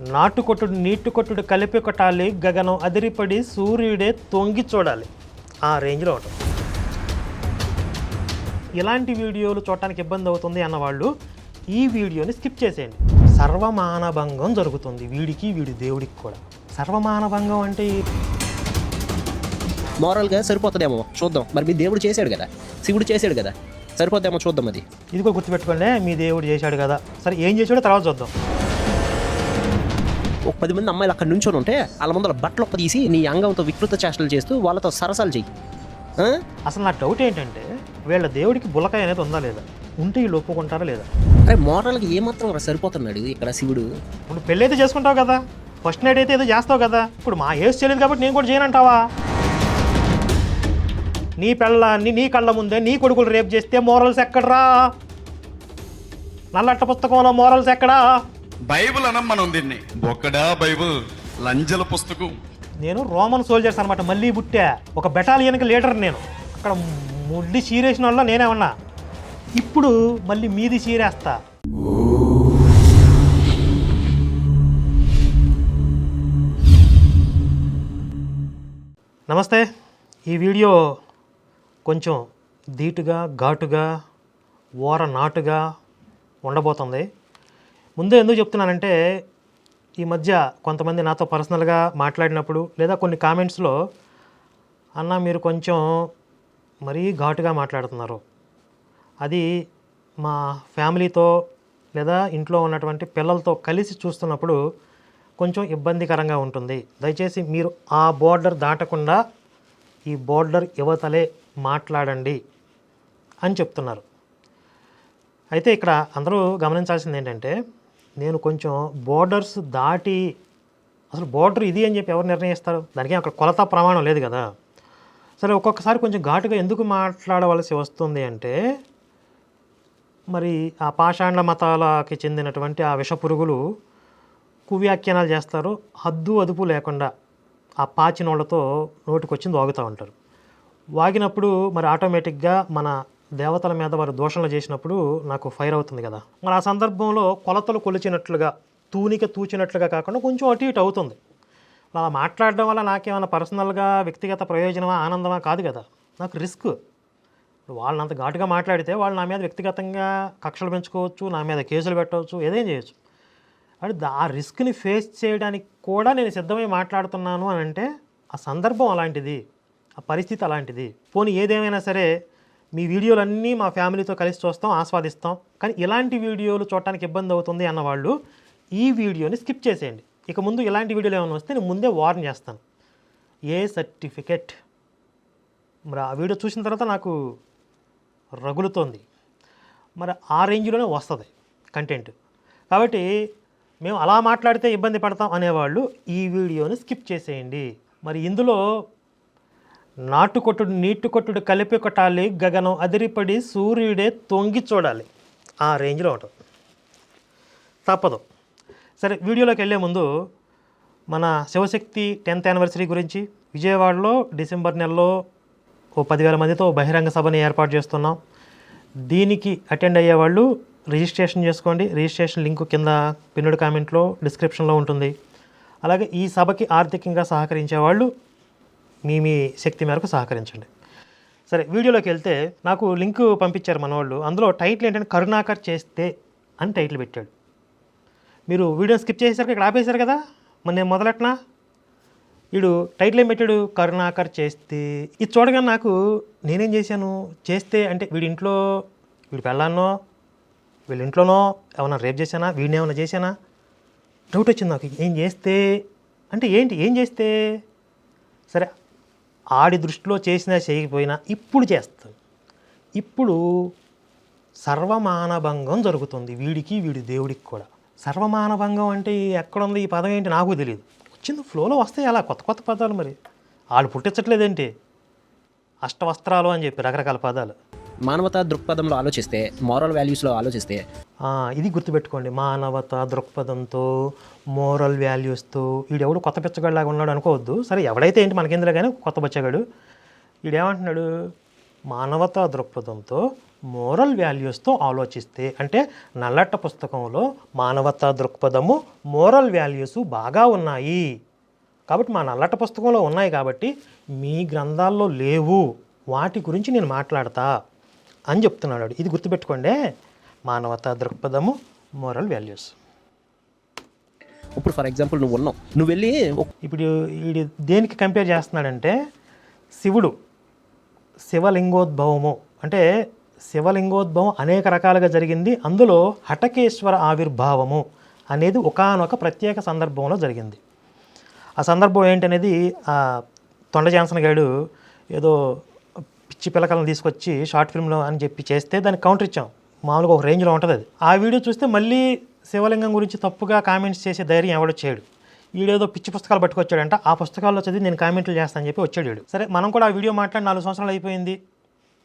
నాటు కొట్టుడు నీటు కొట్టుడు కలిపి కొట్టాలి గగనం అదిరిపడి సూర్యుడే తొంగి చూడాలి. ఆ రేంజ్లో ఉంటుంది ఇలాంటి వీడియోలు చూడటానికి ఇబ్బంది అవుతుంది అన్నవాళ్ళు ఈ వీడియోని స్కిప్ చేసేయండి. సర్వమానభంగం జరుగుతుంది వీడికి వీడి దేవుడికి కూడా. సర్వమానభంగం అంటే మోరల్గా సరిపోతుందేమో చూద్దాం. మరి మీ దేవుడు చేశాడు కదా? శివుడు చేశాడు కదా? సరిపోద్దేమో చూద్దాం అది. ఇది కూడా గుర్తుపెట్టుకోండి మీ దేవుడు చేశాడు కదా. సరే ఏం చేశాడో తర్వాత చూద్దాం. ఒక పది మంది అమ్మాయిలు అక్కడ నుంచొని ఉంటే వాళ్ళ ముందర బట్టలు తీసి నీ అంగంతో వికృత చేష్టలు చేస్తూ వాళ్ళతో సరసాలు చెయ్యి? అసలు నా డౌట్ ఏంటంటే వీళ్ళ దేవుడికి బుల్లకాయ అనేది ఉందా లేదా? ఉంటే వీళ్ళు ఒప్పుకుంటారా లేదా? అరే మోరల్కి ఏమాత్రం సరిపోతున్నాడు ఇక్కడ శివుడు? ఇప్పుడు పెళ్ళి అయితే చేసుకుంటావు కదా. ఫస్ట్ నైట్ అయితే ఏదో చేస్తావు కదా. ఇప్పుడు మా ఏజ్ చేయలేదు కాబట్టి నేను కూడా చేయనంటావా? నీ పెళ్ళాన్ని నీ కళ్ళ ముందే నీ కొడుకులు రేపు చేస్తే మోరల్స్ ఎక్కడరా? నల్లట్ట పుస్తకంలో మోరల్స్ ఎక్కడా? బైబిల్ అనం మనం దీన్ని. ఒక్కడా బైబిల్ లంజల పుస్తకం. నేను రోమన్ సోల్జర్స్ అనమాట మళ్ళీ పుట్టా. ఒక బెటాలియన్కి లీడర్ నేను. అక్కడ ముడ్డి చీరేసిన వాళ్ళ నేనేమన్నా. ఇప్పుడు మళ్ళీ మీది చీరేస్తా. నమస్తే. ఈ వీడియో కొంచెం ధీటుగా ఘాటుగా ఓర నాటుగా ఉండబోతుంది. ముందే ఎందుకు చెప్తున్నానంటే ఈ మధ్య కొంతమంది నాతో పర్సనల్గా మాట్లాడినప్పుడు లేదా కొన్ని కామెంట్స్లో అన్న మీరు కొంచెం మరీ ఘాటుగా మాట్లాడుతున్నారు. అది మా ఫ్యామిలీతో లేదా ఇంట్లో ఉన్నటువంటి పిల్లలతో కలిసి చూస్తున్నప్పుడు కొంచెం ఇబ్బందికరంగా ఉంటుంది. దయచేసి మీరు ఆ బోర్డర్ దాటకుండా ఈ బోర్డర్ యువతలే మాట్లాడండి అని చెప్తున్నారు. అయితే ఇక్కడ అందరూ గమనించాల్సింది ఏంటంటే నేను కొంచెం బోర్డర్స్ దాటి అసలు బోర్డర్ ఇది అని చెప్పి ఎవరు నిర్ణయిస్తారు? దానికి అక్కడ కొలత ప్రమాణం లేదు కదా. సరే ఒక్కొక్కసారి కొంచెం ఘాటుగా ఎందుకు మాట్లాడవలసి వస్తుంది అంటే మరి ఆ పాషాండ మతాలకి చెందినటువంటి ఆ విష పురుగులు కువ్యాఖ్యానాలు చేస్తారు. హద్దు అదుపు లేకుండా ఆ పాచినోళ్ళతో నోటికొచ్చింది వాగుతూ ఉంటారు. వాగినప్పుడు మరి ఆటోమేటిక్గా మన దేవతల మీద వారు దోషణలు చేసినప్పుడు నాకు ఫైర్ అవుతుంది కదా. మరి ఆ సందర్భంలో కొలతలు కొలిచినట్లుగా తూనిక తూచినట్లుగా కాకుండా కొంచెం అటు ఇటు అవుతుంది. అలా మాట్లాడడం వల్ల నాకేమైనా పర్సనల్గా వ్యక్తిగత ప్రయోజనమా ఆనందమా కాదు కదా. నాకు రిస్క్ వాళ్ళని అంత ఘాటుగా మాట్లాడితే వాళ్ళు నా మీద వ్యక్తిగతంగా కక్షలు పెంచుకోవచ్చు నా మీద కేసులు పెట్టవచ్చు ఏదేం చేయొచ్చు. అంటే దా- ఆ రిస్క్ని ఫేస్ చేయడానికి కూడా నేను సిద్ధమై మాట్లాడుతున్నాను అని అంటే ఆ సందర్భం అలాంటిది ఆ పరిస్థితి అలాంటిది. పోనీ ఏదేమైనా సరే మీ వీడియోలన్నీ మా ఫ్యామిలీతో కలిసి చూస్తాం ఆస్వాదిస్తాం. కానీ ఇలాంటి వీడియోలు చూడటానికి ఇబ్బంది అవుతుంది అన్నవాళ్ళు ఈ వీడియోని స్కిప్ చేసేయండి. ఇక ముందు ఇలాంటి వీడియోలు ఏమైనా వస్తే నేను ముందే వార్న్ చేస్తాను. ఏ సర్టిఫికెట్? మరి ఆ వీడియో చూసిన తర్వాత నాకు రగులుతోంది. మరి ఆ రేంజ్లోనే వస్తుంది కంటెంట్. కాబట్టి మేము అలా మాట్లాడితే ఇబ్బంది పడతాం అనేవాళ్ళు ఈ వీడియోని స్కిప్ చేసేయండి. మరి ఇందులో నాటుకొట్టుడు నీటుకొట్టుడు కొట్టుడు కలిపి కొట్టాలి. గగనం అదిరిపడి సూర్యుడే తొంగి చూడాలి. ఆ రేంజ్లో ఉంటుంది. తప్పదు. సరే వీడియోలోకి వెళ్ళే ముందు మన శివశక్తి టెన్త్ యానివర్సరీ గురించి విజయవాడలో డిసెంబర్ నెలలో ఓ పదివేల మందితో బహిరంగ సభని ఏర్పాటు చేస్తున్నాం. దీనికి అటెండ్ అయ్యేవాళ్ళు రిజిస్ట్రేషన్ చేసుకోండి. రిజిస్ట్రేషన్ లింక్ కింద పిన్నుడు కామెంట్లో డిస్క్రిప్షన్లో ఉంటుంది. అలాగే ఈ సభకి ఆర్థికంగా సహకరించే వాళ్ళు మీ మీ శక్తి మేరకు సహకరించండి. సరే వీడియోలోకి వెళ్తే నాకు లింక్ పంపించారు మన వాళ్ళు అందులో టైటిల్ ఏంటంటే కరుణాకర్ చేస్తే అని టైటిల్ పెట్టాడు. మీరు వీడియో స్కిప్ చేసేసరికి ఇక్కడ ఆపేశారు కదా? మరి నేను మొదలెట్నా వీడు టైటిల్ ఏం పెట్టాడు? కరుణాకర్ చేస్తే. ఇది చూడగానే నాకు నేనేం చేశాను? చేస్తే అంటే వీడి ఇంట్లో వీడి పెళ్ళాన్నో వీళ్ళ ఇంట్లోనో ఏమైనా రేప్ చేశానా? వీడిని ఏమైనా చేశానా? డౌట్ వచ్చింది నాకు. ఏం చేస్తే? అంటే ఏంటి? ఏం చేస్తే? సరే ఆడి దృష్టిలో చేసినా చేయకపోయినా ఇప్పుడు చేస్తాను ఇప్పుడు సర్వమానభంగం జరుగుతుంది వీడికి వీడి దేవుడికి కూడా. సర్వమానభంగం అంటే ఎక్కడుంది ఈ పదం ఏంటి నాకు తెలియదు వచ్చింది ఫ్లోలో వస్తాయి అలా కొత్త కొత్త పదాలు మరి. వాళ్ళు పుట్టించట్లేదేంటి? అష్టవస్త్రాలు అని చెప్పి రకరకాల పదాలు. మానవతా దృక్పథంలో ఆలోచిస్తే మోరల్ వాల్యూస్లో ఆలోచిస్తే ఇది గుర్తుపెట్టుకోండి. మానవత దృక్పథంతో మోరల్ వాల్యూస్తో వీడెవడు కొత్త పిచ్చగాడిలాగా ఉన్నాడు అనుకోవద్దు. సరే ఎవడైతే ఏంటి మనకేందులో కానీ కొత్త బచ్చగాడు వీడేమంటున్నాడు మానవతా దృక్పథంతో మోరల్ వాల్యూస్తో ఆలోచిస్తే అంటే నల్లట్ట పుస్తకంలో మానవతా దృక్పథము మోరల్ వాల్యూస్ బాగా ఉన్నాయి. కాబట్టి మా నల్లట్ట పుస్తకంలో ఉన్నాయి కాబట్టి మీ గ్రంథాల్లో లేవు. వాటి గురించి నేను మాట్లాడతా అని చెప్తున్నాడు. ఇది గుర్తుపెట్టుకోండి. మానవతా దృక్పథము మోరల్ వాల్యూస్ ఇప్పుడు ఫర్ ఎగ్జాంపుల్ నువ్వు ఉన్నావు. నువ్వు వెళ్ళి ఇప్పుడు వీడి దేనికి కంపేర్ చేస్తున్నాడంటే శివుడు శివలింగోద్భవము. అంటే శివలింగోద్భవం అనేక రకాలుగా జరిగింది. అందులో హటకేశ్వర ఆవిర్భావము అనేది ఒకానొక ప్రత్యేక సందర్భంలో జరిగింది. ఆ సందర్భం ఏంటనేది ఆ తొండ జాన్సన్ గారు ఏదో పిచ్చి పిల్లకలను తీసుకొచ్చి షార్ట్ ఫిల్మ్లో అని చెప్పి చేస్తే దానికి కౌంటర్ ఇచ్చాం. మామూలుగా ఒక రేంజ్లో ఉంటుంది అది. ఆ వీడియో చూస్తే మళ్ళీ శివలింగం గురించి తప్పుగా కామెంట్స్ చేసే ధైర్యం ఎవడో చేయడు. వీడేదో పిచ్చి పుస్తకాలు పట్టుకొచ్చాడంట ఆ పుస్తకాల్లో చదివి నేను కామెంట్లు చేస్తానని చెప్పి వచ్చాడు వీడు సరే మనం కూడా ఆ వీడియో మాట్లాడి నాలుగు సంవత్సరాలు అయిపోయింది.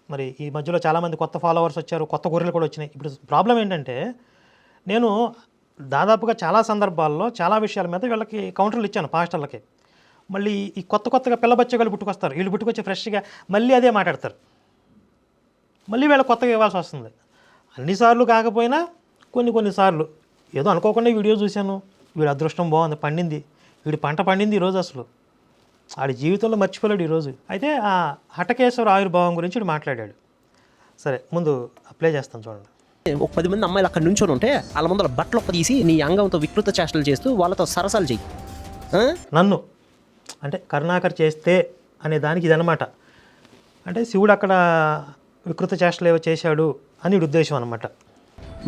మరి ఈ మధ్యలో చాలామంది కొత్త ఫాలోవర్స్ వచ్చారు కొత్త గొర్రెలు కూడా వచ్చినాయి. ఇప్పుడు ప్రాబ్లం ఏంటంటే నేను దాదాపుగా చాలా సందర్భాల్లో చాలా విషయాల మీద వీళ్ళకి కౌంటర్లు ఇచ్చాను పాస్టర్లకి. మళ్ళీ ఈ కొత్త కొత్తగా పిల్లబచ్చగాళ్ళు పుట్టుకొస్తారు. వీళ్ళు పుట్టుకొచ్చి ఫ్రెష్గా మళ్ళీ అదే మాట్లాడతారు. మళ్ళీ వీళ్ళ కొత్తగా ఇవ్వాల్సి వస్తుంది. అన్నిసార్లు కాకపోయినా కొన్ని కొన్నిసార్లు ఏదో అనుకోకుండా వీడియో చూశాను. వీడి అదృష్టం బాగుంది పండింది. వీడి పంట పండింది ఈరోజు అసలు. ఆడి జీవితంలో మర్చిపోలేడు ఈరోజు. అయితే ఆ హటకేశ్వర ఆవిర్భావం గురించి వీడు మాట్లాడాడు. సరే ముందు అప్లై చేస్తాను చూడండి. ఒక పది మంది అమ్మాయిలు అక్కడ నుంచొని ఉంటే వాళ్ళ ముందర బట్టలు ఒక్క తీసి నీ అంగంతో వికృత చేష్టలు చేస్తూ వాళ్ళతో సరసాలు చెయ్యి? నన్ను. అంటే కరుణాకర్ చేస్తే అనే దానికి ఇదనమాట అంటే శివుడు అక్కడ వికృత చేష్టలు ఏవో చేశాడు. అని ఉద్దేశం అనమాట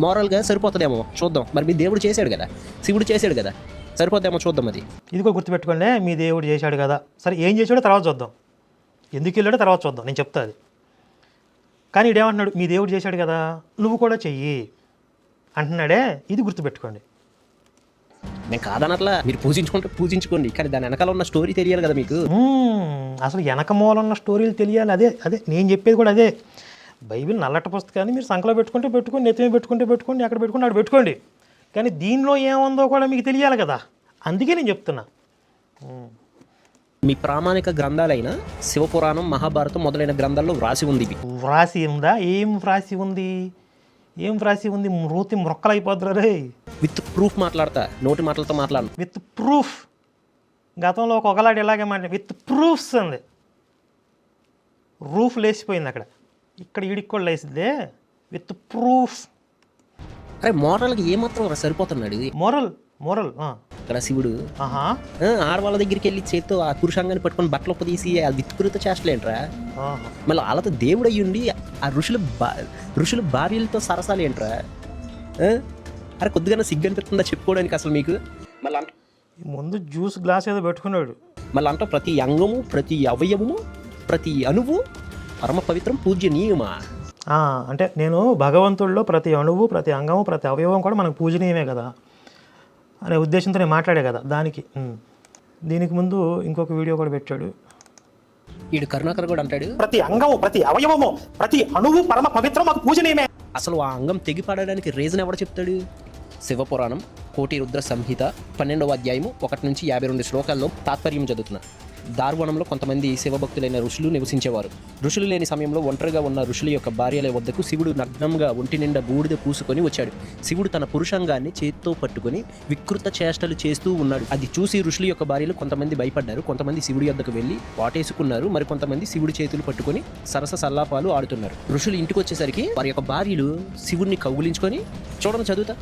మోరల్గా సరిపోతుందేమో చూద్దాం. మరి మీ దేవుడు చేశాడు కదా? శివుడు చేశాడు కదా? సరిపోద్దేమో చూద్దాం అది. ఇది కూడా గుర్తుపెట్టుకోండి మీ దేవుడు చేశాడు కదా. సరే ఏం చేశాడో తర్వాత చూద్దాం. ఎందుకు వెళ్ళాడో తర్వాత చూద్దాం నేను చెప్తా అది. కానీ ఇడేమంటున్నాడు మీ దేవుడు చేశాడు కదా నువ్వు కూడా చెయ్యి. అంటున్నాడే ఇది గుర్తుపెట్టుకోండి. నేను కాదనట్లా మీరు పూజించుకుంటే పూజించుకోండి. కానీ దాని వెనకాల ఉన్న స్టోరీ తెలియాలి కదా మీకు. అసలు వెనక మూల ఉన్న స్టోరీలు తెలియాలి అదే అదే. నేను చెప్పేది కూడా అదే. బైబిల్ నల్లట పుస్తకాన్ని మీరు సంకలో పెట్టుకుంటే పెట్టుకోండి నెత్తిమీ పెట్టుకుంటే పెట్టుకోండి అక్కడ పెట్టుకుంటే అక్కడ పెట్టుకోండి. కానీ దీనిలో ఏముందో కూడా మీకు తెలియాలి కదా. అందుకే నేను చెప్తున్నా. మీ ప్రామాణిక గ్రంథాలైన శివపురాణం మహాభారతం మొదలైన గ్రంథాల్లో వ్రాసి ఉంది వ్రాసి ఉందా? ఏం వ్రాసి ఉంది? ఏం వ్రాసి ఉంది? మృతి మొక్కలైపోద్దురా రే. విత్ ప్రూఫ్ మాట్లాడతా నోటి మాటలతో మాట్లాడను. With proof. గతంలో ఒక ఒకలాడు ఇలాగే మాట విత్ ప్రూఫ్స్ ఉంది రూఫ్ లేచిపోయింది అక్కడ. ఇక్కడ ఈడికి కూడా లేసిద్దే విత్ ప్రూఫ్. అరే మోరల్కి ఏమాత్రం సరిపోతున్నాడు మోరల్ మోరల్ ఇక్కడ శివుడు. ఆడవాళ్ళ దగ్గరికి వెళ్ళి చేత్తో ఆ పురుషాంగాన్ని పట్టుకొని బట్టలు తీసి ఆ విత్కృత చేష్టలేంట్రా ఆహా. మళ్ళీ వాళ్ళతో దేవుడు అయ్యుండి ఆ ఋషుల ఋషుల భార్యలతో సరసాలు ఏంట్రా ఆ? అరే కొద్దిగా సిగ్గు అనిపిస్తుందా చెప్పుకోవడానికి అసలు మీకు? మళ్ళీ ముందు జ్యూస్ గ్లాస్ ఏదో పెట్టుకున్నాడు. మళ్ళీ అంట ప్రతి అంగము ప్రతి అవయవము ప్రతి అణువు పరమ పవిత్రం పూజ్యనీయమా ఆ, అంటే నేను భగవంతుడిలో ప్రతి అణువు ప్రతి అంగము ప్రతి అవయవం కూడా మనకు పూజనీయమే కదా అనే ఉద్దేశంతో నేను మాట్లాడే కదా దానికి. దీనికి ముందు ఇంకొక వీడియో కూడా పెట్టాడు. వీడు కరుణాకర్ కూడా అంటాడు. ప్రతి అంగము ప్రతి అవయవము ప్రతి అణువు పరమ పవిత్రం మాకు పూజనీయమే. అసలు ఆ అంగం తెగిపడడానికి రీజన్ ఎవడు చెప్తాడు? శివపురాణం కోటి రుద్ర సంహిత పన్నెండవ అధ్యాయము ఒకటి నుంచి యాభై రెండు శ్లోకాల్లో తాత్పర్యం చదువుతున్నా దార్వణంలో కొంతమంది శివభక్తులైన ఋషులు నివసించేవారు. ఋషులు లేని సమయంలో ఒంటరిగా ఉన్న ఋషుల యొక్క భార్యల వద్దకు శివుడు నగ్నంగా ఒంటి నిండా బూడిద పూసుకొని వచ్చాడు. శివుడు తన పురుషాంగాన్ని చేత్తో పట్టుకొని వికృత చేష్టలు చేస్తూ ఉన్నాడు. అది చూసి ఋషుల యొక్క భార్యలు కొంతమంది భయపడ్డారు. కొంతమంది శివుడి వద్దకు వెళ్ళి వాటేసుకున్నారు. మరి కొంతమంది శివుడి చేతులు పట్టుకొని సరస సల్లాపాలు ఆడుతున్నారు. ఋషులు ఇంటికి వచ్చేసరికి వారి యొక్క భార్యలు శివుడిని కౌగులించుకొని చూడండి చదువుతా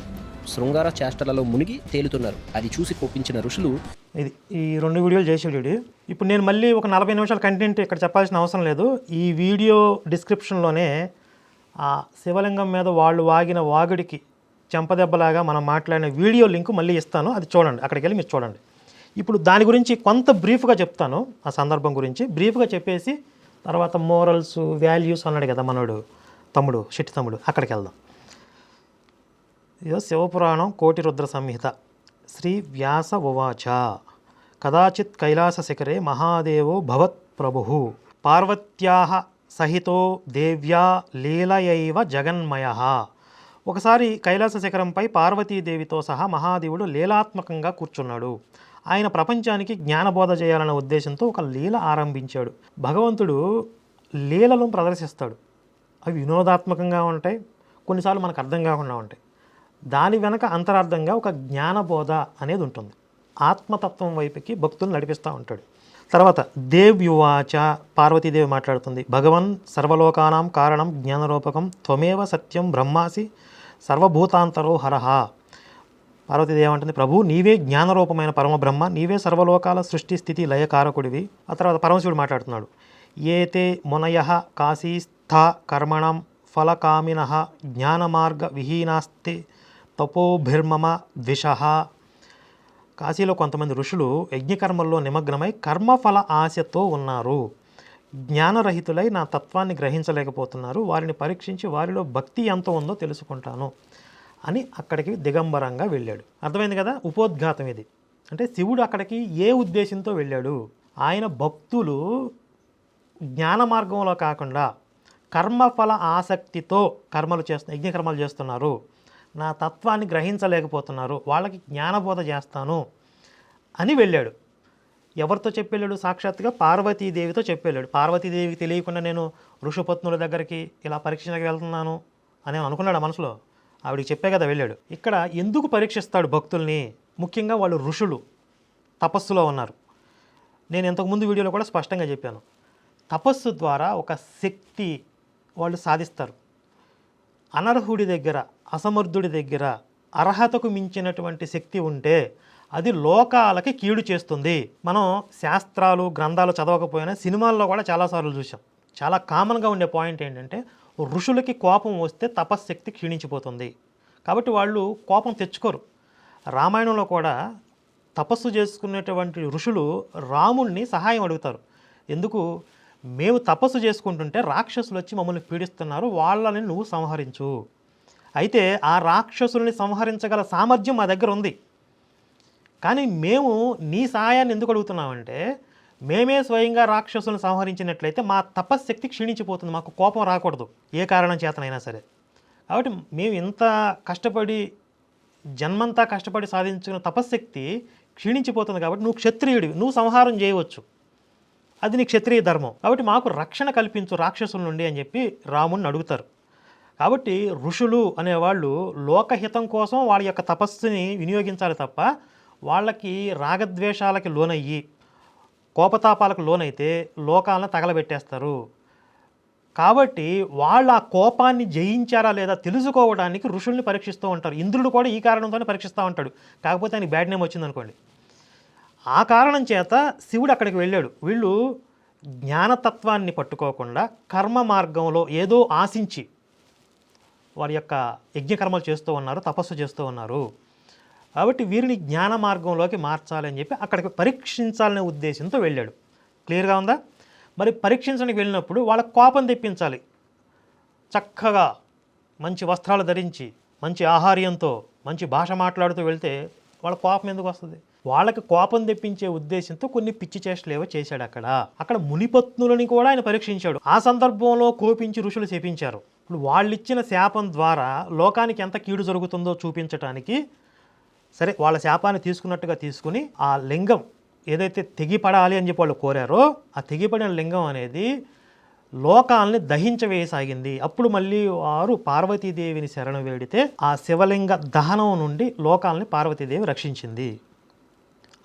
శృంగార చేష్టలలో మునిగి తేలుతున్నారు. అది చూసి కోపించిన ఋషులు ఇది ఈ రెండు వీడియోలు చేసాడు వీడు ఇప్పుడు నేను మళ్ళీ ఒక నలభై నిమిషాల కంటెంట్ ఇక్కడ చెప్పాల్సిన అవసరం లేదు. ఈ వీడియో డిస్క్రిప్షన్లోనే ఆ శివలింగం మీద వాళ్ళు వాగిన వాగుడికి చెంపదెబ్బలాగా మనం మాట్లాడిన వీడియో లింక్ మళ్ళీ ఇస్తాను. అది చూడండి. అక్కడికి వెళ్ళి మీరు చూడండి. ఇప్పుడు దాని గురించి కొంత బ్రీఫ్గా చెప్తాను. ఆ సందర్భం గురించి బ్రీఫ్గా చెప్పేసి తర్వాత మోరల్స్ వాల్యూస్ అన్నాడు కదా మనోడు తమ్ముడు శెట్టి తమ్ముడు. అక్కడికి వెళ్దాం. ఇదో శివపురాణం కోటి రుద్ర సంహిత శ్రీ వ్యాస ఉవాచ. కదాచిత్ కైలాస శిఖరే మహాదేవో భవత్ ప్రభు. పార్వత్యా సహితో దేవ్యా లీలయైవ జగన్మయ. ఒకసారి కైలాస శిఖరంపై పార్వతీదేవితో సహా మహాదేవుడు లీలాత్మకంగా కూర్చున్నాడు. ఆయన ప్రపంచానికి జ్ఞానబోధ చేయాలన్న ఉద్దేశంతో ఒక లీల ఆరంభించాడు. భగవంతుడు లీలలను ప్రదర్శిస్తాడు. అవి వినోదాత్మకంగా ఉంటాయి. కొన్నిసార్లు మనకు అర్థం కాకుండా ఉంటాయి. దాని వెనక అంతరార్థంగా ఒక జ్ఞానబోధ అనేది ఉంటుంది. ఆత్మతత్వం వైపుకి భక్తులు నడిపిస్తూ ఉంటాడు. తర్వాత దేవ్యువాచ పార్వతీదేవి మాట్లాడుతుంది. భగవన్ సర్వలోకానాం కారణం జ్ఞానరూపకం త్వమేవ సత్యం బ్రహ్మాసి సర్వభూతాంతరో హరహ. పార్వతీదేవి అంటుంది ప్రభు నీవే జ్ఞానరూపమైన పరమబ్రహ్మ నీవే సర్వలోకాల సృష్టి స్థితి లయకారకుడివి. ఆ తర్వాత పరమశివుడు మాట్లాడుతున్నాడు. ఏతే మునయ కాశీస్థ కర్మణం ఫలకామిన జ్ఞానమార్గ విహీనాస్తే తపోభిర్మమ ద్విష. కాశీలో కొంతమంది ఋషులు యజ్ఞకర్మల్లో నిమగ్నమై కర్మఫల ఆశతో ఉన్నారు. జ్ఞానరహితులై నా తత్వాన్ని గ్రహించలేకపోతున్నారు. వారిని పరీక్షించి వారిలో భక్తి ఎంత ఉందో తెలుసుకుంటాను అని అక్కడికి దిగంబరంగా వెళ్ళాడు. అర్థమైంది కదా? ఉపోద్ఘాతం ఇది. అంటే శివుడు అక్కడికి ఏ ఉద్దేశంతో వెళ్ళాడు? ఆయన భక్తులు జ్ఞాన మార్గంలో కాకుండా కర్మఫల ఆసక్తితో కర్మలు చేస్తు యజ్ఞకర్మలు చేస్తున్నారు. నా తత్వాన్ని గ్రహించలేకపోతున్నారు. వాళ్ళకి జ్ఞానబోధ చేస్తాను అని వెళ్ళాడు. ఎవరితో చెప్పెళ్ళాడు? సాక్షాత్గా పార్వతీదేవితో చెప్పెళ్ళాడు. పార్వతీదేవికి తెలియకుండా నేను ఋషుపత్నుల దగ్గరికి ఇలా పరీక్షలకు వెళ్తున్నాను అని అనుకున్నాడు ఆ మనసులో. ఆవిడికి చెప్పే కదా వెళ్ళాడు. ఇక్కడ ఎందుకు పరీక్షిస్తాడు భక్తుల్ని? ముఖ్యంగా వాళ్ళు ఋషులు తపస్సులో ఉన్నారు. నేను ఇంతకుముందు వీడియోలో కూడా స్పష్టంగా చెప్పాను. తపస్సు ద్వారా ఒక శక్తి వాళ్ళు సాధిస్తారు. అనర్హుడి దగ్గర అసమర్థుడి దగ్గర అర్హతకు మించినటువంటి శక్తి ఉంటే అది లోకాలకి కీడు చేస్తుంది. మనం శాస్త్రాలు గ్రంథాలు చదవకపోయినా సినిమాల్లో కూడా చాలాసార్లు చూసాం చాలా కామన్గా ఉండే పాయింట్ ఏంటంటే ఋషులకి కోపం వస్తే తపశ్శక్తి క్షీణించిపోతుంది. కాబట్టి వాళ్ళు కోపం తెచ్చుకోరు. రామాయణంలో కూడా తపస్సు చేసుకునేటువంటి ఋషులు రాముణ్ణి సహాయం అడుగుతారు. ఎందుకు? మేము తపస్సు చేసుకుంటుంటే రాక్షసులు వచ్చి మమ్మల్ని పీడిస్తున్నారు వాళ్ళని నువ్వు సంహరించు. అయితే ఆ రాక్షసుల్ని సంహరించగల సామర్థ్యం మా దగ్గర ఉంది. కానీ మేము నీ సహాయాన్ని ఎందుకు అడుగుతున్నామంటే మేమే స్వయంగా రాక్షసులను సంహరించినట్లయితే మా తపశ్శక్తి క్షీణించిపోతుంది మాకు కోపం రాకూడదు ఏ కారణం చేతనైనా సరే. కాబట్టి మేము ఇంత కష్టపడి జన్మంతా కష్టపడి సాధించిన తపశ్శక్తి క్షీణించిపోతుంది కాబట్టి నువ్వు క్షత్రియుడివి నువ్వు సంహారం చేయవచ్చు. అది నీ క్షత్రియ ధర్మం. కాబట్టి మాకు రక్షణ కల్పించు రాక్షసుల నుండి అని చెప్పి రాముని అడుగుతారు. కాబట్టి ఋషులు అనేవాళ్ళు లోకహితం కోసం వాళ్ళ యొక్క తపస్సుని వినియోగించాలి తప్ప వాళ్ళకి రాగద్వేషాలకి లోనయ్యి కోపతాపాలకు లోనైతే లోకాలను తగలబెట్టేస్తారు. కాబట్టి వాళ్ళ ఆ కోపాన్ని జయించారా లేదా తెలుసుకోవడానికి ఋషుల్ని పరీక్షిస్తూ ఉంటారు. ఇంద్రుడు కూడా ఈ కారణంతోనే పరీక్షిస్తూ ఉంటాడు. కాకపోతే ఆయనకి బ్యాడ్ నేమ్ వచ్చిందనుకోండి ఆ కారణం చేత శివుడు అక్కడికి వెళ్ళాడు. వీళ్ళు జ్ఞానతత్వాన్ని పట్టుకోకుండా కర్మ మార్గంలో ఏదో ఆశించి వారి యొక్క యజ్ఞకర్మలు చేస్తూ ఉన్నారు తపస్సు చేస్తూ ఉన్నారు. కాబట్టి వీరిని జ్ఞాన మార్గంలోకి మార్చాలని చెప్పి అక్కడికి పరీక్షించాలనే ఉద్దేశంతో వెళ్ళాడు. క్లియర్గా ఉందా? మరి పరీక్షించడానికి వెళ్ళినప్పుడు వాళ్ళ కోపం తెప్పించాలి. చక్కగా మంచి వస్త్రాలు ధరించి మంచి ఆహార్యంతో మంచి భాష మాట్లాడుతూ వెళ్తే వాళ్ళ కోపం ఎందుకు వస్తుంది? వాళ్ళకి కోపం తెప్పించే ఉద్దేశంతో కొన్ని పిచ్చి చేష్టలు ఏవో చేశాడు అక్కడ. అక్కడ మునిపత్నులని కూడా ఆయన పరీక్షించాడు. ఆ సందర్భంలో కోపించి ఋషులు చేపించారు ఇప్పుడు వాళ్ళు ఇచ్చిన శాపం ద్వారా లోకానికి ఎంత కీడు జరుగుతుందో చూపించటానికి సరే వాళ్ళ శాపాన్ని తీసుకున్నట్టుగా తీసుకుని ఆ లింగం ఏదైతే తెగిపడాలి అని చెప్పి వాళ్ళు కోరారో ఆ తెగిపడిన లింగం అనేది లోకాల్ని దహించవేయసాగింది. అప్పుడు మళ్ళీ వారు పార్వతీదేవిని శరణు వేడితే ఆ శివలింగ దహనం నుండి లోకాల్ని పార్వతీదేవి రక్షించింది.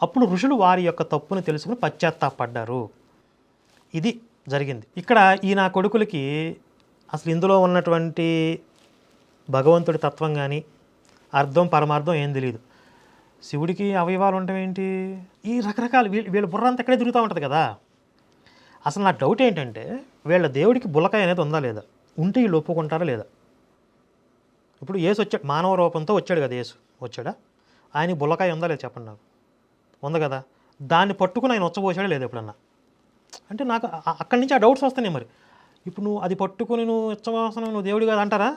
అప్పుడు ఋషులు వారి యొక్క తప్పును తెలుసుకుని పశ్చాత్తాపడ్డారు. ఇది జరిగింది. ఇక్కడ ఈ నా కొడుకులకి అసలు ఇందులో ఉన్నటువంటి భగవంతుడి తత్వం కానీ అర్థం పరమార్థం ఏం తెలియదు శివుడికి అవయవాలు ఉండటం ఏంటి? ఈ రకరకాల వీళ్ళ వీళ్ళ బుర్ర అంతా ఇక్కడే తిరుగుతూ ఉంటుంది కదా. అసలు నా డౌట్ ఏంటంటే వీళ్ళ దేవుడికి బుల్లకాయ అనేది ఉందా లేదా? ఉంటే వీళ్ళు ఒప్పుకుంటారా లేదా? ఇప్పుడు యేసు వచ్చాడు మానవ రూపంతో వచ్చాడు కదా యేసు. వచ్చాడా? ఆయన బుల్లకాయ ఉందా లేదా చెప్పండి నాకు? ఉంది కదా. దాన్ని పట్టుకుని ఆయన వచ్చబోసాడా లేదు ఎప్పుడన్నా? అంటే నాకు అక్కడి నుంచి ఆ డౌట్స్ వస్తున్నాయి మరి. ఇప్పుడు నువ్వు అది పట్టుకుని నువ్వు ఇచ్చవాసన నువ్వు దేవుడు కాదు అంటారా?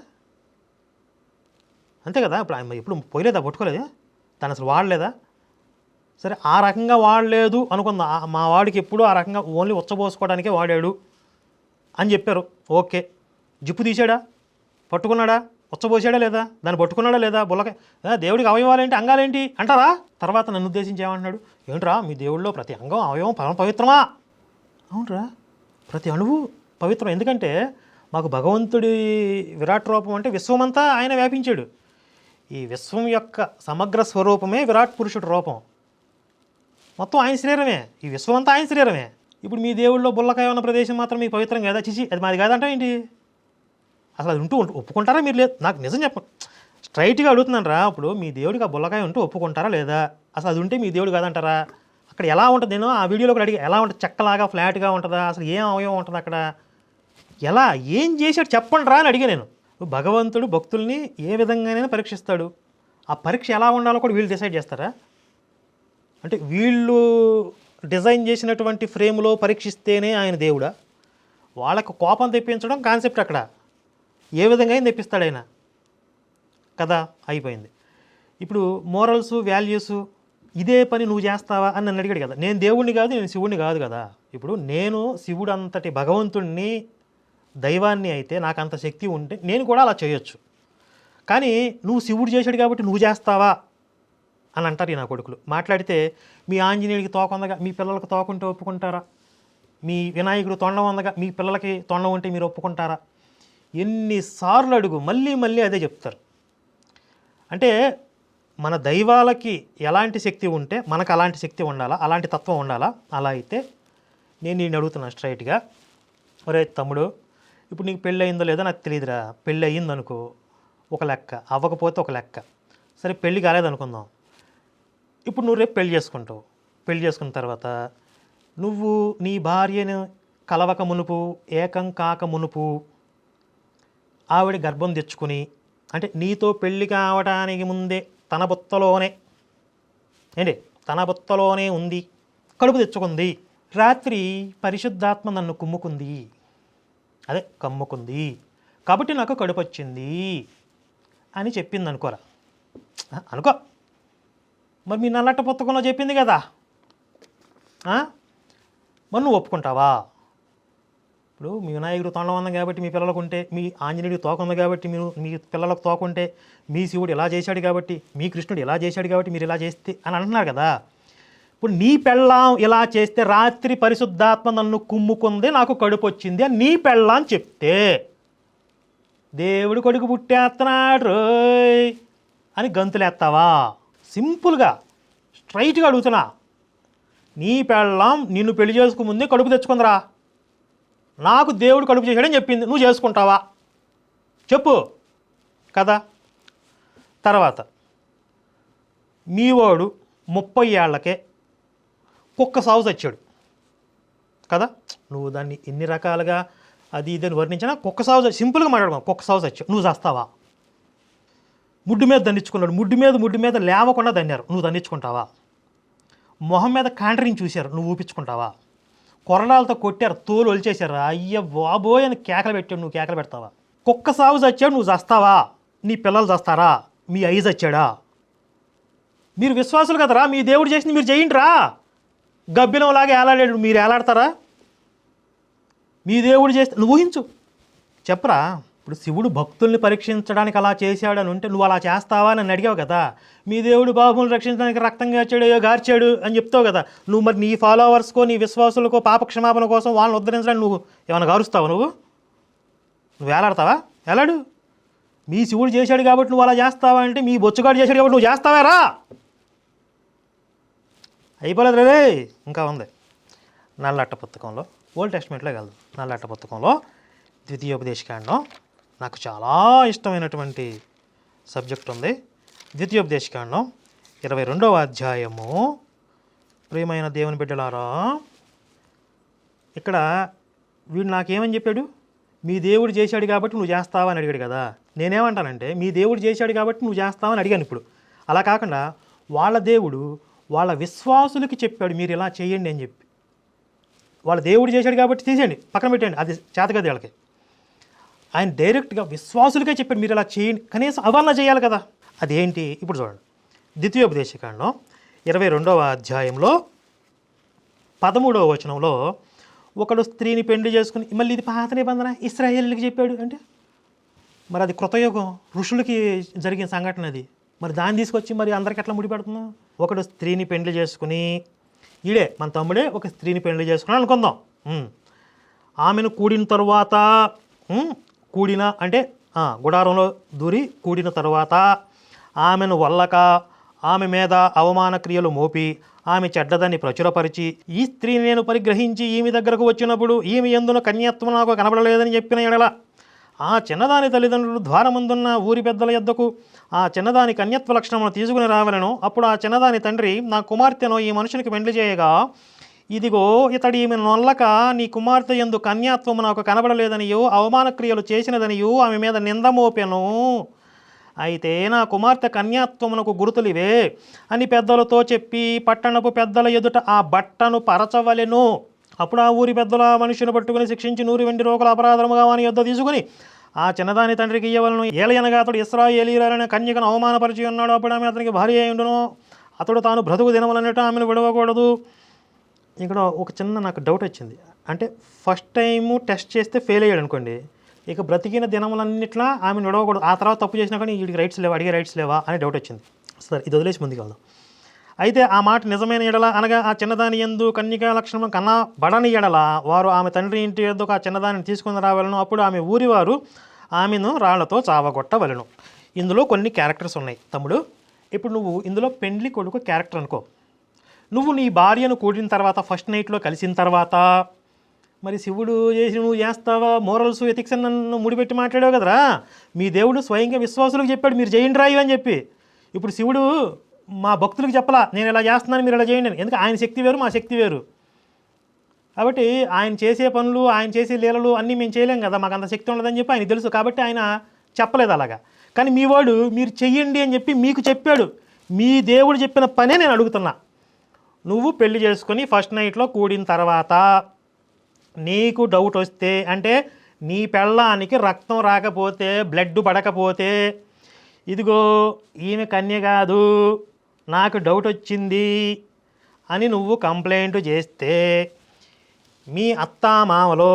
అంతే కదా? ఇప్పుడు ఆయన ఇప్పుడు పోయలేదా? పట్టుకోలేదా? దాన్ని అసలు వాడలేదా? సరే ఆ రకంగా వాడలేదు అనుకుందా. మా వాడికి ఎప్పుడూ ఆ రకంగా ఓన్లీ ఉచ్చబోసుకోవడానికే వాడాడు అని చెప్పారు. ఓకే. జిప్పు తీసాడా పట్టుకున్నాడా? ఉచ్చబోసాడా లేదా? దాన్ని పట్టుకున్నాడా లేదా? బుల్లకాయ దేవుడికి అవయవాలేంటి? అంగాలేంటి? అంటారా? తర్వాత నన్ను ఉద్దేశించి ఏమంటున్నాడు? ఏంట్రా మీ దేవుడిలో ప్రతి అంగం అవయవం పరమ పవిత్రమా? అవునరా ప్రతి అణువు పవిత్రం. ఎందుకంటే మాకు భగవంతుడి విరాట్ రూపం అంటే విశ్వమంతా ఆయన వ్యాపించాడు. ఈ విశ్వం యొక్క సమగ్ర స్వరూపమే విరాట్ పురుషుడి రూపం. మొత్తం ఆయన శరీరమే. ఈ విశ్వం అంతా ఆయన శరీరమే. ఇప్పుడు మీ దేవుళ్ళలో బుల్లకాయ ఉన్న ప్రదేశం మాత్రం మీకు పవిత్రం కదా? చిచి అది మాది కాదంటే ఏంటి? అసలు అది ఉంటూ ఉంటూ ఒప్పుకుంటారా మీరు లేదు నాకు నిజం చెప్పండి స్ట్రైట్గా అడుగుతున్నాను రా. ఇప్పుడు మీ దేవుడికి ఆ బుల్లకాయ ఉంటూ ఒప్పుకుంటారా లేదా? అసలు అది ఉంటే మీ దేవుడు కాదంటారా? అక్కడ ఎలా ఉంటుంది? నేను ఆ వీడియోలో కూడా అడిగి ఎలా ఉంటుంది? చెక్కలాగా ఫ్లాట్గా ఉంటుందా? అసలు ఏం అవయవం ఉంటుంది అక్కడ? ఎలా ఏం చేశాడు చెప్పండి రా అని అడిగా నేను. భగవంతుడు భక్తుల్ని ఏ విధంగానైనా పరీక్షిస్తాడు. ఆ పరీక్ష ఎలా ఉండాలో కూడా వీళ్ళు డిసైడ్ చేస్తారా? అంటే వీళ్ళు డిజైన్ చేసినటువంటి ఫ్రేమ్లో పరీక్షిస్తేనే ఆయన దేవుడా? వాళ్ళకు కోపం తెప్పించడం కాన్సెప్ట్ అక్కడ. ఏ విధంగా అయినా తెప్పిస్తాడు ఆయన. కదా అయిపోయింది. ఇప్పుడు మోరల్స్ వాల్యూస్ ఇదే పని నువ్వు చేస్తావా అని నన్ను అడిగాడు కదా. నేను దేవుణ్ణి కాదు నేను శివుణ్ణి కాదు కదా. ఇప్పుడు నేను శివుడు అంతటి భగవంతుణ్ణి దైవాన్ని అయితే నాకు అంత శక్తి ఉంటే నేను కూడా అలా చేయొచ్చు. కానీ నువ్వు శివుడు చేశాడు కాబట్టి నువ్వు చేస్తావా? అని అంటారు ఈ నా కొడుకులు. మాట్లాడితే మీ ఆంజనేయుడికి తోక ఉందగా మీ పిల్లలకు తోక ఉంటే ఒప్పుకుంటారా? మీ వినాయకుడు తొండం ఉందగా మీ పిల్లలకి తొండం ఉంటే మీరు ఒప్పుకుంటారా? ఎన్నిసార్లు అడుగు మళ్ళీ మళ్ళీ అదే చెప్తారు. అంటే మన దైవాలకి ఎలాంటి శక్తి ఉంటే మనకు అలాంటి శక్తి ఉండాలా? అలాంటి తత్వం ఉండాలా? అలా అయితే నేను నేను అడుగుతున్నాను స్ట్రైట్గా. ఒరే తమ్ముడు ఇప్పుడు నీకు పెళ్ళి అయిందో లేదో నాకు తెలియదురా పెళ్ళి అయ్యిందనుకో ఒక లెక్క అవ్వకపోతే ఒక లెక్క. సరే పెళ్ళి కాలేదనుకుందాం. ఇప్పుడు నువ్వు రేపు పెళ్ళి చేసుకుంటావు. పెళ్ళి చేసుకున్న తర్వాత నువ్వు నీ భార్యను కలవక మునుపు ఏకం కాక మునుపు ఆవిడ గర్భం తెచ్చుకుని అంటే నీతో పెళ్ళి కావడానికి ముందే తన బుత్తలోనే ఏంటి? తన బొత్తలోనే ఉంది. కడుపు తెచ్చుకుంది. రాత్రి పరిశుద్ధాత్మ నన్ను కుమ్ముకుంది. అదే కమ్ముకుంది. కాబట్టి నాకు కడుపు వచ్చింది అని చెప్పింది అనుకోరా. అనుకో. మరి మీ నల్లట్ట పుస్తకంలో చెప్పింది కదా. మరి నువ్వు ఒప్పుకుంటావా? ఇప్పుడు మీ వినాయకుడు తొండం ఉంది కాబట్టి మీ పిల్లలకు ఉంటే మీ ఆంజనేయుడు తోక ఉంది కాబట్టి మీరు మీ పిల్లలకు తోక ఉంటే మీ శివుడు ఇలా చేశాడు కాబట్టి మీ కృష్ణుడు ఇలా చేశాడు కాబట్టి మీరు ఇలా చేస్తే అని అంటున్నారు కదా. ఇప్పుడు నీ పెళ్ళాం ఇలా చేస్తే రాత్రి పరిశుద్ధాత్మ నన్ను కుమ్ముకుంది నాకు కడుపు వచ్చింది అని నీ పెళ్ళాం చెప్తే దేవుడు కొడుకు పుట్టేస్తున్నాడు రోయ్ అని గంతులేస్తావా సింపుల్గా స్ట్రైట్గా అడుగుతున్నా. నీ పెళ్ళాం నిన్ను పెళ్ళి చేసుకుముందే కడుపు తెచ్చుకుందిరా. నాకు దేవుడు కడుపు చేశాడని చెప్పింది నువ్వు చేసుకుంటావా? చెప్పు. కదా తర్వాత మీ వాడు ముప్పై ఏళ్ళకే కుక్క సాగు చచ్చాడు కదా? నువ్వు దాన్ని ఎన్ని రకాలుగా అది ఇదని వర్ణించినా కుక్క సాగు సింపుల్గా మాట్లాడుకో కుక్క సాగు చచ్చావు నువ్వు చేస్తావా? ముడ్డు మీద దండించుకున్నాడు. ముడ్డు మీద ముడ్డు మీద లేవకుండా దన్నారు నువ్వు దండించుకుంటావా? మొహం మీద కాంటరింగ్ చూశారు. నువ్వు ఊపించుకుంటావా? కొరడాలతో కొట్టారు. తోలు ఒలిచేశారు. అయ్య బాబోయ్ అని కేకలు పెట్టాడు. నువ్వు కేకలు పెడతావా? కుక్క సాగు చచ్చాడు నువ్వు చస్తావా? నీ పిల్లలు చస్తారా? మీ అయ్యి చచ్చాడా మీరు విశ్వాసులు కదరా? మీ దేవుడు చేసింది మీరు చేయండి రా గబ్బిలంలాగా ఏలాడాడు. మీరు ఏలాడతారా? మీ దేవుడు చేస్తే నువ్వు ఊహించు. చెప్పరా? ఇప్పుడు శివుడు భక్తుల్ని పరీక్షించడానికి అలా చేశాడని ఉంటే నువ్వు అలా చేస్తావా అని నన్ను అడిగావు కదా. మీ దేవుడు బాబుని రక్షించడానికి రక్తం వచ్చాడు ఏదో గార్చాడు అని చెప్తావు కదా. నువ్వు మరి నీ ఫాలోవర్స్కో నీ విశ్వాసులకో పాప క్షమాపణ కోసం వాళ్ళని ఉద్ధరించడానికి నువ్వు ఏమైనా గారుస్తావా నువ్వు? నువ్వు వేలాడతావా ఎలాడు మీ శివుడు చేశాడు కాబట్టి నువ్వు అలా చేస్తావా అంటే మీ బొచ్చుగాడు చేశాడు కాబట్టి నువ్వు చేస్తావా రా అయిపోలేదు రే ఇంకా ఉంది. నల్లట్ట పుస్తకంలో ఓల్డ్ టెస్ట్మెంట్లో కలదు నల్లట్ట పుస్తకంలో ద్వితీయోపదేశకాండం. నాకు చాలా ఇష్టమైనటువంటి సబ్జెక్ట్ ఉంది. ద్వితీయోపదేశకాండం ఇరవై రెండవ అధ్యాయము. ప్రియమైన దేవుని బిడ్డలారా ఇక్కడ వీడు నాకేమని చెప్పాడు? మీ దేవుడు చేశాడు కాబట్టి నువ్వు చేస్తావా అని అడిగాడు కదా. నేనేమంటానంటే మీ దేవుడు చేశాడు కాబట్టి నువ్వు చేస్తావని అడిగాను ఇప్పుడు. అలా కాకుండా వాళ్ళ దేవుడు వాళ్ళ విశ్వాసులకి చెప్పాడు మీరు ఇలా చేయండి అని చెప్పి. వాళ్ళ దేవుడు చేశాడు కాబట్టి తీసేయండి పక్కన పెట్టండి అది చేతగది వాళ్ళకి. ఆయన డైరెక్ట్గా విశ్వాసులకే చెప్పాడు మీరు ఇలా చేయండి కనీసం అవన్న చేయాలి కదా. అదేంటి? ఇప్పుడు చూడండి. ద్వితీయోపదేశకాండం ఇరవై రెండవ అధ్యాయంలో పదమూడవ వచనంలో ఒకడు స్త్రీని పెళ్ళి చేసుకుని మళ్ళీ ఇది పాత నిబంధన ఇస్రాయేళ్ళకి చెప్పాడు అంటే మరి అది కృతయుగం ఋషులకి జరిగిన సంఘటన అది. మరి దాన్ని తీసుకొచ్చి మరి అందరికి ఎట్లా ముడిపెడుతున్నాం ఒకడు స్త్రీని పెండ్లి చేసుకుని ఈడే మన తమ్ముడే ఒక స్త్రీని పెండ్లి చేసుకుని అనుకుందాం. ఆమెను కూడిన తరువాత కూడిన అంటే గుడారంలో దూరి కూడిన తర్వాత ఆమెను వల్లక ఆమె మీద అవమాన క్రియలు మోపి ఆమె చెడ్డదాన్ని ప్రచురపరిచి ఈ స్త్రీని నేను పరిగ్రహించి ఈమె దగ్గరకు వచ్చినప్పుడు ఈమె ఎందున కన్యత్వం నాకు కనబడలేదని చెప్పిన ఎడల ఆ చిన్నదాని తల్లిదండ్రులు ద్వారముందున్న ఊరి పెద్దల యొద్దకు ఆ చిన్నదాని కన్యత్వ లక్షణమును తీసుకుని రావలను. అప్పుడు ఆ చిన్నదాని తండ్రి నా కుమార్తెను ఈ మనుషునికి పెండ్లి చేయగా ఇదిగో ఇతడి ఈమె నొల్లక నీ కుమార్తె ఎందు కన్యాత్వము నాకు కనబడలేదనియో అవమానక్రియలు చేసినదనియు చేసినదనియో ఆమె మీద నింద మోపెను. అయితే నా కుమార్తె కన్యాత్వమునకు గుర్తులివే అని పెద్దలతో చెప్పి పట్టణపు పెద్దల ఎదుట ఆ బట్టను పరచవలెను. అప్పుడు ఆ ఊరి పెద్దల ఆ మనుషుని పట్టుకుని శిక్షించి నూరి వెండి రోగుల అపరాధముగా వాని యొద్ద తీసుకుని ఆ చిన్నదాని తండ్రికి ఇయ్యవలను. ఏలయనగా అతడు ఇస్రాయేలీలనే కన్యకను అవమానపరిచి ఉన్నాడు. అప్పుడు ఆమె అతనికి భార్య అయి అతడు తాను బ్రతుకు దినములన్నట్టు ఆమెను విడవకూడదు. ఇక్కడ ఒక చిన్న నాకు డౌట్ వచ్చింది. అంటే ఫస్ట్ టైము టెస్ట్ చేస్తే ఫెయిల్ అయ్యాడు అనుకోండి. ఇక బ్రతికిన దినములన్నిట్లా ఆమెను విడవకూడదు. ఆ తర్వాత తప్పు చేసినా కానీ వీడికి రైట్స్ లేవా? అడిగే రైట్స్ లేవా? అనే డౌట్ వచ్చింది. సరే ఇది వదిలేసి ముందుకు వెళ్దాం అయితే ఆ మాట నిజమైన ఎడల అనగా ఆ చిన్నదాని ఎందు కన్యకా లక్షణం కన్నా బడని ఎడల వారు ఆమె తండ్రి ఇంటి ఎందుకు ఆ చిన్నదానిని తీసుకుని రావాలను. అప్పుడు ఆమె ఊరి వారు ఆమెను రాళ్ళతో చావగొట్టవలను. ఇందులో కొన్ని క్యారెక్టర్స్ ఉన్నాయి. తమ్ముడు ఇప్పుడు నువ్వు ఇందులో పెండ్లి కొడుకు క్యారెక్టర్ అనుకో. నువ్వు నీ భార్యను కూడిన తర్వాత ఫస్ట్ నైట్లో కలిసిన తర్వాత మరి శివుడు చేసి నువ్వు చేస్తావా? మోరల్స్ ఎథిక్స్ అని నన్ను ముడిపెట్టి మాట్లాడావు కదరా? మీ దేవుడు స్వయంగా విశ్వాసులకు చెప్పాడు మీరు చేయండి రాయు అని చెప్పి. ఇప్పుడు శివుడు మా భక్తులకు చెప్పలా నేను ఇలా చేస్తున్నాను మీరు ఇలా చేయండి అని. ఎందుకంటే ఆయన శక్తి వేరు మా శక్తి వేరు. కాబట్టి ఆయన చేసే పనులు ఆయన చేసే లీలలు అన్నీ మేము చేయలేం కదా మాకు అంత శక్తి ఉండదని చెప్పి ఆయన తెలుసు. కాబట్టి ఆయన చెప్పలేదు అలాగా. కానీ మీ వాడు మీరు చెయ్యండి అని చెప్పి మీకు చెప్పాడు. మీ దేవుడు చెప్పిన పనే నేను అడుగుతున్నా. నువ్వు పెళ్ళి చేసుకొని ఫస్ట్ నైట్లో కూడిన తర్వాత నీకు డౌట్ వస్తే అంటే నీ పెళ్ళానికి రక్తం రాకపోతే బ్లడ్ పడకపోతే ఇదిగో ఈమె కన్య కాదు. నాకు డౌట్ వచ్చింది అని నువ్వు కంప్లైంట్ చేస్తే మీ అత్తామామలో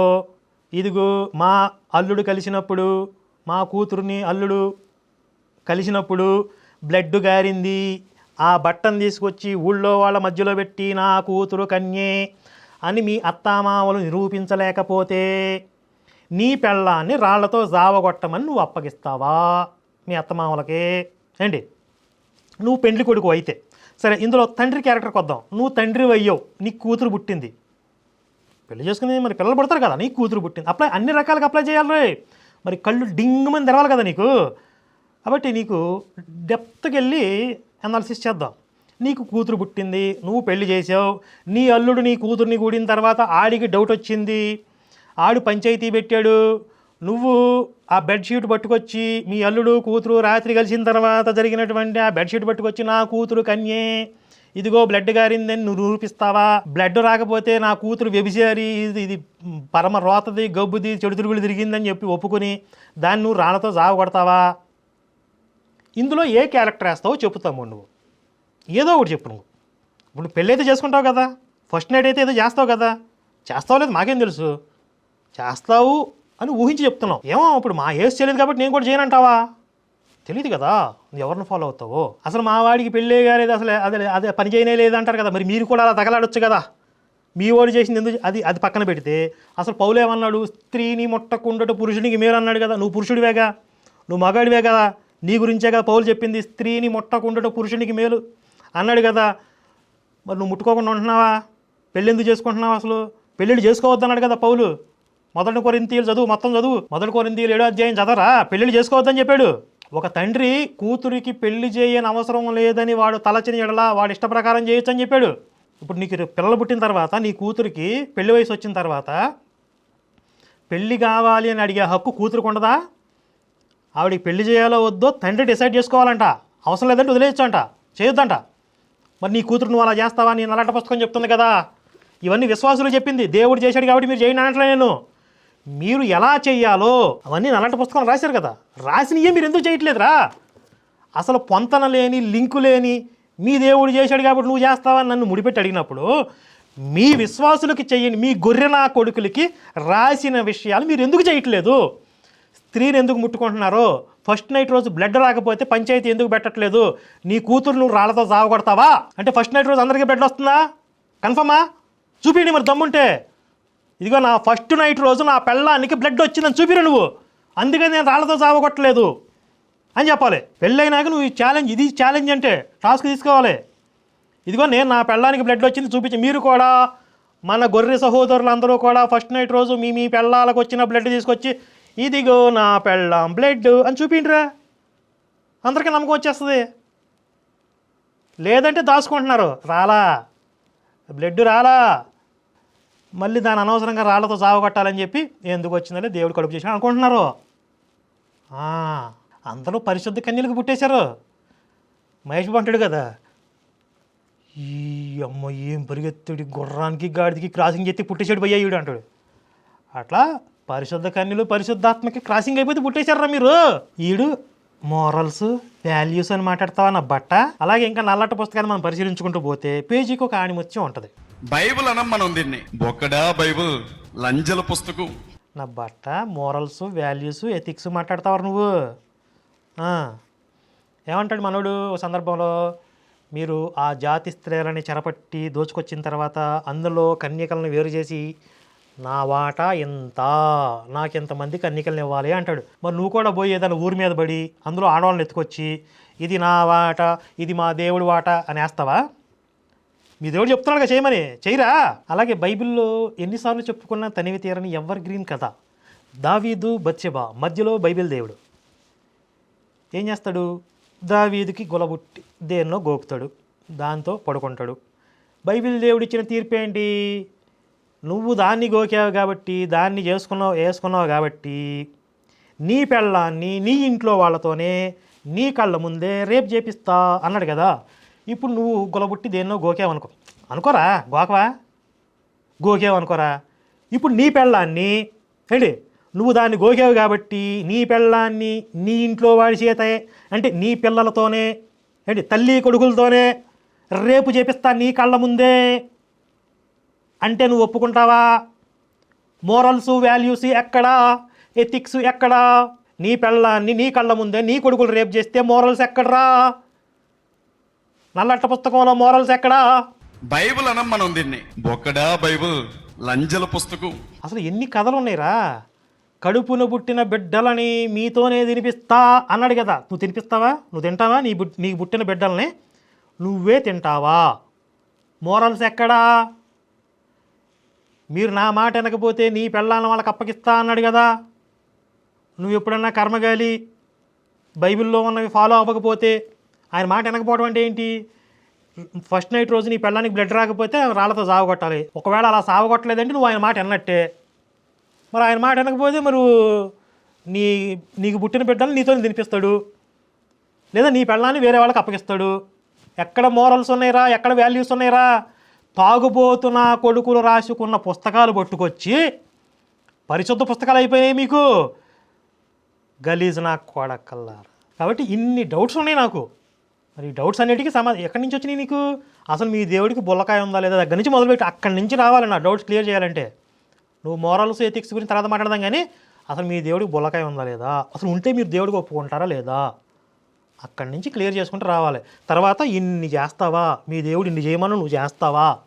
ఇదిగో మా అల్లుడు కలిసినప్పుడు మా కూతురుని అల్లుడు కలిసినప్పుడు బ్లడ్ గారింది. ఆ బట్టను తీసుకొచ్చి ఊళ్ళో వాళ్ళ మధ్యలో పెట్టి నా కూతురు కన్యే అని మీ అత్తామామలు నిరూపించలేకపోతే నీ పెళ్ళాన్ని రాళ్ళతో జావగొట్టమని నువ్వు అప్పగిస్తావా మీ అత్తమామలకి ఏంటి? నువ్వు పెండ్లి కొడుకు అయితే. సరే ఇందులో తండ్రి క్యారెక్టర్కి వద్దాం నువ్వు తండ్రి అయ్యావు నీ కూతురు పుట్టింది. పెళ్ళి చేసుకుని మరి పిల్లలు పుడతారు కదా నీ కూతురు పుట్టింది. అప్లై అన్ని రకాలుగా అప్లై చేయాలి మరి కళ్ళు డింగమని మంది తెరవాలి కదా నీకు. కాబట్టి నీకు డెప్త్కి వెళ్ళి అనాలిసిస్ చేద్దాం. నీకు కూతురు పుట్టింది నువ్వు పెళ్ళి చేసావు నీ అల్లుడు నీ కూతుర్ని కూడిన తర్వాత ఆడికి డౌట్ వచ్చింది. ఆడు పంచాయతీ పెట్టాడు. నువ్వు ఆ బెడ్షీట్ పట్టుకొచ్చి మీ అల్లుడు కూతురు రాత్రి కలిసిన తర్వాత జరిగినటువంటి ఆ బెడ్షీట్ పట్టుకొచ్చి నా కూతురు కన్యే ఇదిగో బ్లడ్ గారిందని నువ్వు నిరూపిస్తావా బ్లడ్ రాకపోతే నా కూతురు వ్యభిచారి ఇది ఇది పరమ రోతది గబ్బుది చెడు తిరుగులు తిరిగిందని చెప్పి ఒప్పుకొని దాన్ని నువ్వు రాళ్ళతో జావ కొడతావా? ఇందులో ఏ క్యారెక్టర్ వేస్తావో చెప్పుతాము నువ్వు. ఏదో ఒకటి చెప్పు నువ్వు. ఇప్పుడు పెళ్ళైతే చేసుకుంటావు కదా ఫస్ట్ నైట్ అయితే ఏదో చేస్తావు కదా. చేస్తావు లేదు మాకేం తెలుసు. చేస్తావు అని ఊహించి చెప్తున్నావు. ఏమో ఇప్పుడు మా ఏజ్ తెలియదు కాబట్టి నేను కూడా చేయనంటావా? తెలియదు కదా. నువ్వు ఎవరిని ఫాలో అవుతావో? అసలు మా వాడికి పెళ్ళే కాలేదు అసలు అదే అదే పని చేయనే లేదు అంటారు కదా. మరి మీరు కూడా అలా తగలాడొచ్చు కదా. మీ వాడు చేసింది ఎందుకు? అది అది పక్కన పెడితే. అసలు పౌలు ఏమన్నాడు? స్త్రీని ముట్టకుండట పురుషునికి మేలు అన్నాడు కదా. నువ్వు పురుషుడివేగా? నువ్వు మగాడివే కదా. నీ గురించే కదా పౌలు చెప్పింది. స్త్రీని ముట్టకుండట పురుషునికి మేలు అన్నాడు కదా. మరి నువ్వు ముట్టుకోకుండా ఉంటున్నావా? పెళ్ళి ఎందుకు అసలు? పెళ్ళిళ్ళు చేసుకోవద్దన్నాడు కదా పౌలు. మొదటి కొరింతీయులు చదువు మొత్తం చదువు. మొదటి కొరింతీయులు ఏడో అధ్యాయం చదవరా? పెళ్ళిళ్ళు చేసుకోవద్దని చెప్పాడు. ఒక తండ్రి కూతురికి పెళ్ళి చేయని అవసరం లేదని వాడు తలచిన ఎడలా వాడు ఇష్ట ప్రకారం చేయొచ్చు అని చెప్పాడు. ఇప్పుడు నీకు పిల్లలు పుట్టిన తర్వాత నీ కూతురికి పెళ్ళి వయసు వచ్చిన తర్వాత పెళ్ళి కావాలి అని అడిగే హక్కు కూతురికి ఉండదా? ఆవిడకి పెళ్ళి చేయాలో వద్దో తండ్రి డిసైడ్ చేసుకోవాలంట. అవసరం లేదంటే వదిలేయచ్చంట. అంట చేయొద్దంట. మరి నీ కూతురు నువ్వు అలా చేస్తావా? నేను అలాంటి పుస్తకం చెప్తుంది కదా. ఇవన్నీ విశ్వాసులు చెప్పింది. దేవుడు చేశాడు కాబట్టి మీరు చేయను అనట్లే నేను. మీరు ఎలా చెయ్యాలో అవన్నీ నల్లటి పుస్తకాలు రాశారు కదా. రాసినయే మీరు ఎందుకు చేయట్లేదురా? అసలు పొంతన లేని లింకు లేని మీ దేవుడు చేశాడు కాబట్టి నువ్వు చేస్తావని నన్ను ముడిపెట్టి అడిగినప్పుడు మీ విశ్వాసులకి చెయ్యండి మీ గొర్రెన కొడుకులకి రాసిన విషయాలు మీరు ఎందుకు చేయట్లేదు? స్త్రీని ఎందుకు ముట్టుకుంటున్నారో? ఫస్ట్ నైట్ రోజు బ్లడ్ రాకపోతే పంచాయతీ ఎందుకు పెట్టట్లేదు? నీ కూతురు నువ్వు రాళ్ళతో సావగొడతావా అంటే ఫస్ట్ నైట్ రోజు అందరికీ బ్లడ్ వస్తుందా? కన్ఫర్మా? చూపించండి మరి దమ్ముంటే. ఇదిగో నా ఫస్ట్ నైట్ రోజు నా పెళ్ళానికి బ్లడ్ వచ్చిందని చూపిరు నువ్వు. అందుకని నేను రాళ్ళతో చావగొట్టలేదు. అని చెప్పాలి. పెళ్ళైనాక నువ్వు ఈ ఛాలెంజ్ ఇది ఛాలెంజ్ అంటే టాస్క్ తీసుకోవాలి. ఇదిగో నేను నా పెళ్ళానికి బ్లడ్ వచ్చింది చూపించి మీరు కూడా మన గొర్రె సహోదరులందరూ కూడా ఫస్ట్ నైట్ రోజు మీ మీ పెళ్ళాలకు వచ్చిన బ్లడ్ తీసుకొచ్చి ఇదిగో నా పెళ్ళాం బ్లడ్ అని చూపిండ్రా అందరికీ నమ్మకం వచ్చేస్తుంది. లేదంటే దాచుకుంటున్నారు. రాలా. బ్లడ్ రాలా. మళ్ళీ దాని అనవసరంగా రాళ్ళతో చావగొట్టాలని చెప్పి ఎందుకు వచ్చిందని దేవుడు కడుపు చేసిన అనుకుంటున్నారు. అందరూ పరిశుద్ధ కన్యలకు పుట్టేశారు. మహేష్ బాబు అంటాడు కదా ఈ అమ్మ ఏం పరిగెత్తుడి గుర్రానికి గాడిదికి క్రాసింగ్ చేస్తే పుట్టేశాడు పోయా ఈడు అంటాడు. అట్లా పరిశుద్ధ కన్యలు పరిశుద్ధాత్మకి క్రాసింగ్ అయిపోతే పుట్టేశారా మీరు? ఈడు మోరల్స్ వాల్యూస్ అని మాట్లాడతావా నా బట్ట. అలాగే ఇంకా నల్లట పుస్తకాన్ని మనం పరిశీలించుకుంటూ పోతే పేజీకి ఒక ఆణిముత్యం ఉంటుంది. బైబిల్ అనం మనం దీన్ని. బొక్కడా బైబిల్. లంజల పుస్తకం. నా బట్ట మోరల్స్ వాల్యూస్ ఎథిక్స్ మాట్లాడతావు నువ్వు? ఆ. ఏమంటాడు మనోడు ఓ సందర్భంలో? మీరు ఆ జాతి స్త్రీలని చెరపట్టి దోచుకొచ్చిన తర్వాత అందులో కన్యకలను వేరు చేసి నా వాటా ఎంత నాకెంతమంది కన్యకలను ఇవ్వాలి? అంటాడు. మరి నువ్వు కూడా పోయి ఏదైనా ఊరి మీద పడి అందులో ఆడవాళ్ళని ఎత్తుకొచ్చి ఇది నా వాట ఇది మా దేవుడి వాట అని వేస్తావా మీ దేవుడు చెప్తున్నాడు కదా చేయమని. చేయరా? అలాగే బైబిల్లో ఎన్నిసార్లు చెప్పుకున్న తనివి తీరని ఎవర్ గ్రీన్ కథ? దావీదు బత్సెబా మధ్యలో బైబిల్ దేవుడు. ఏం చేస్తాడు? దావీదుకి గొలబుట్టి దేన్నో గోకుతాడు దాంతో పడుకుంటాడు. బైబిల్ దేవుడు ఇచ్చిన తీర్పు ఏంటి? నువ్వు దాన్ని గోకావు కాబట్టి దాన్ని చేసుకున్నావు వేసుకున్నావు కాబట్టి నీ పెళ్ళాన్ని నీ ఇంట్లో వాళ్ళతోనే నీ కళ్ళ ముందే రేపు చేపిస్తా అన్నాడు కదా. ఇప్పుడు నువ్వు గొలబుట్టి దేన్నో గోకేవనుకో అనుకో. అనుకోరా? గోకవా? గోకేవనుకోరా ఇప్పుడు నీ పెళ్ళాన్ని ఏంటి? నువ్వు దాన్ని గోకావు కాబట్టి నీ పెళ్ళాన్ని నీ ఇంట్లో వాడి చేతే అంటే నీ పిల్లలతోనే ఏంటి? తల్లి కొడుకులతోనే రేపు చేపిస్తా నీ కళ్ళ ముందే. అంటే నువ్వు ఒప్పుకుంటావా? మోరల్స్ వాల్యూస్ ఎక్కడా? ఎథిక్స్ ఎక్కడా? నీ పెళ్ళాన్ని నీ కళ్ళ ముందే నీ కొడుకులు రేపు చేస్తే మోరల్స్ ఎక్కడరా? నల్లట్ట పుస్తకంలో మోరల్స్ ఎక్కడా? బైబిల్ అనం మనం దీన్ని. బొక్కడా బైబిల్ లంజల పుస్తకం. అసలు ఎన్ని కథలు ఉన్నాయిరా కడుపున పుట్టిన బిడ్డలని మీతోనే తినిపిస్తా అన్నాడు కదా. నువ్వు తినిపిస్తావా? నువ్వు తింటావా? నీ బుట్ నీకు పుట్టిన బిడ్డల్ని? నువ్వే తింటావా? మోరల్స్ ఎక్కడా? మీరు నా మాట వినకపోతే నీ పెళ్ళాలను వాళ్ళకి అప్పగిస్తా అన్నాడు కదా. నువ్వు ఎప్పుడన్నా కర్మగాలి బైబిల్లో ఉన్నవి ఫాలో అవ్వకపోతే ఆయన మాట వినకపోవడం అంటే ఏంటి? ఫస్ట్ నైట్ రోజు నీ పెళ్ళానికి బ్లడ్ రాకపోతే రాళ్ళతో సావగొట్టాలి ఒకవేళ అలా సావగొట్టలేదంటే నువ్వు ఆయన మాట విన్నట్టే. మరి ఆయన మాట వినకపోతే మరి నీ నీకు పుట్టిన బిడ్డలు నీతో తినిపిస్తాడు. లేదా నీ పెళ్ళాన్ని వేరే వాళ్ళకి అప్పగిస్తాడు. ఎక్కడ మోరల్స్ ఉన్నాయిరా? ఎక్కడ వాల్యూస్ ఉన్నాయిరా? తాగుబోతున్న కొడుకులు రాసుకున్న పుస్తకాలు పట్టుకొచ్చి పరిశుద్ధ పుస్తకాలు అయిపోయాయి మీకు. గలీజ్ నా కొడకల్లారా కాబట్టి ఇన్ని డౌట్స్ ఉన్నాయి నాకు. మరి డౌట్స్ అన్నిటికీ సమా ఎక్కడి నుంచి వచ్చినాయి నీకు? అసలు మీ దేవుడికి బుల్లకాయ ఉందా లేదా? దగ్గర నుంచి మొదలుపెట్టి అక్కడి నుంచి రావాలి నా డౌట్స్ క్లియర్ చేయాలంటే. నువ్వు మోరల్స్ ఎథిక్స్ గురించి తర్వాత మాట్లాడదాం కానీ అసలు మీ దేవుడికి బుల్లకాయ ఉందా లేదా? అసలు ఉంటే మీరు దేవుడికి ఒప్పుకుంటారా లేదా? అక్కడి నుంచి క్లియర్ చేసుకుంటూ రావాలి. తర్వాత ఇన్ని చేస్తావా? మీ దేవుడు ఇన్ని చేయమని నువ్వు చేస్తావా?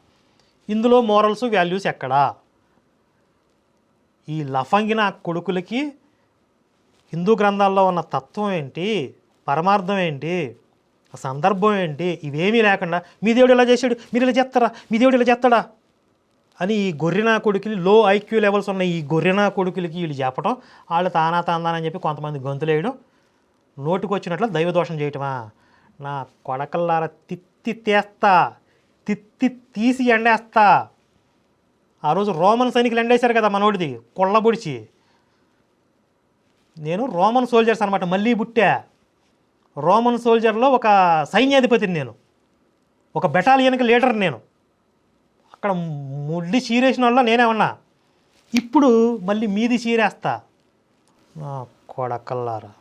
ఇందులో మోరల్స్ వాల్యూస్ ఎక్కడా? ఈ లఫంగిన కొడుకులకి హిందూ గ్రంథాల్లో ఉన్న తత్వం ఏంటి? పరమార్థం ఏంటి? ఆ సందర్భం ఏంటి? ఇవేమీ లేకుండా మీ దేవుడు ఇలా చేశాడు మీరు ఇలా చేస్తారా? మీ దేవుడు ఇలా చేస్తాడా? అని ఈ గొర్రెనా కొడుకులు లో ఐక్యూ లెవెల్స్ ఉన్న ఈ గొర్రెనా కొడుకులకి వీళ్ళు చెప్పడం వాళ్ళు తానా తాందానని చెప్పి కొంతమంది గొంతులేయడం నోటికి వచ్చినట్లు దైవదోషం చేయటమా? నా కొడకల్లార తిత్తి తీస్తా తిత్తి తీసి ఎండేస్తా. ఆ రోజు రోమన్ సైనికులు ఎండేశారు కదా మనోడిది కొళ్ళబుడిచి. నేను రోమన్ సోల్జర్స్ అనమాట మళ్ళీ బుట్టా రోమన్ సోల్జర్లో ఒక సైన్యాధిపతిని నేను. ఒక బెటాలియన్కి లీడర్ నేను. అక్కడ ముడ్డి చీరేసిన వల్ల నేనే ఉన్నా ఇప్పుడు మళ్ళీ మీది చీరేస్తా. నా కొడకల్లారా.